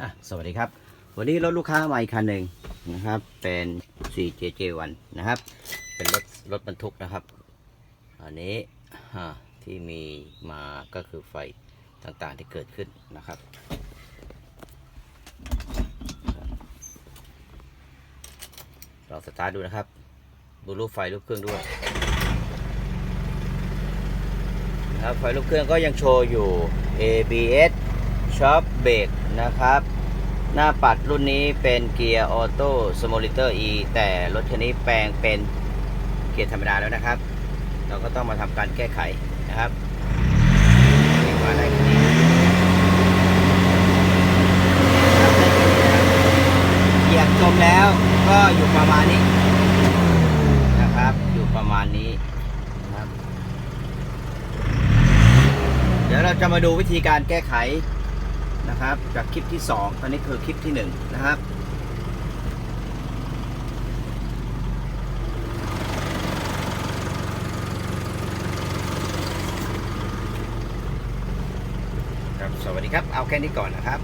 อะสวัสดีครับ วันนี้รถลูกค้ามาอีกคันหนึ่งนะครับ เป็น 4JJ1 นะครับ เป็นรถรถบรรทุกนะครับ อันนี้ที่มีมาก็คือไฟต่างๆที่เกิดขึ้นนะครับลองสตาร์ทดูนะครับ ดูรูปไฟรูปเครื่องด้วยนะครับไฟรูปเครื่องก็ยังโชว์อยู่ ABS Shop Brake นะครับ หน้าปัดรุ่นนี้เป็นเกียร์ออโต้สโมลิเตอร์ E แต่รถคันนี้แปลงเป็นเกียร์ธรรมดาแล้วนะครับ เราก็ต้องมาทำการแก้ไขนะครับนี่มาได้คันนี้นะครับได้คันนี้นะครับเหยียบจมแล้วก็อยู่ประมาณนี้นะครับ อยู่ประมาณนี้นะครับ เดี๋ยวเราจะมาดูวิธีการแก้ไข นะครับ จากคลิปที่ 2 ตอนนี้คือคลิปที่ 1 นะครับครับ สวัสดีครับ เอาแค่นี้ก่อนนะครับ